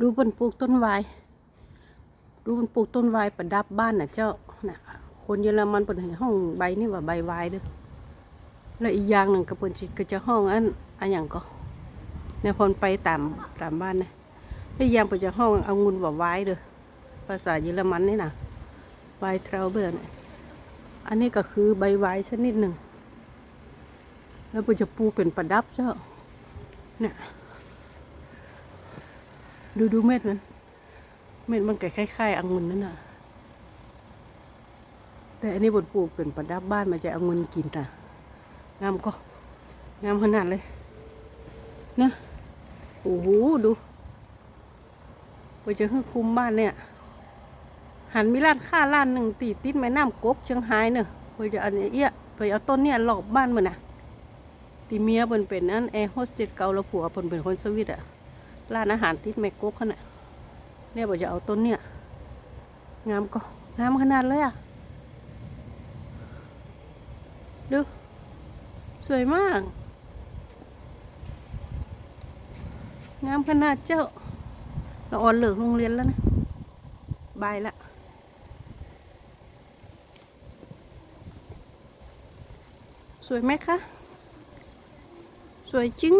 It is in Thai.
ดูคนปลูกต้นไวายดูคนปลูกต้นไวายประดับบ้านน่ะเจ้าน่ะคนเยอรมันเพิ่นห้องใบนี่ว่าใบไวายเด้อแล้วอีกอย่างหนึ่งก็เพิ่นสิก็จะห้องอันอันหยังก็เนี่ยพนไปตามตามบ้านนะแล้วอีกอย่างเพิ่นจะห้องเอางุนว่าไวายเด้อภาษาเยอรมันนี่น่ะไวายเทราเบอร์เนี่ยอันนี้ก็คือใบไวายชนิดหนึ่งแล้วเพิ่นจะปลูกเป็นประดับเจ้าเนี่ย ดูดูเม็ดมัน เม็ดมันก็คล้ายๆองุ่นนั่นน่ะ แต่อันนี้บดปลูกเป็นประดับบ้านมาจะองุ่นกินน่ะ งามก็ งามขนาดเลย นะ โอ้โห ดูไปจะขึ้นคุมบ้านเนี่ย หันมีร้านค้าร้านหนึ่งตีติดแม่น้ำกบเชียงรายเนอะไปจะอันเอี้ยไปเอาต้นเนี่ยหลอกบ้านมันน่ะตีเมียเพิ่นเป็นอันแอร์โฮสเตสเก่าแล้วผัวเพิ่นเป็นคนสวิตอะ ร้านอาหารติดแมกกกขนาดเนี่ยบอกจะเอาต้นเนี่ย งามก็งามขนาดเลยอะ ดู สวยมาก งามขนาดเจ้า เราอ่อนเหลือโรงเรียนแล้วนะ บายละสวยไหมคะ สวยจริง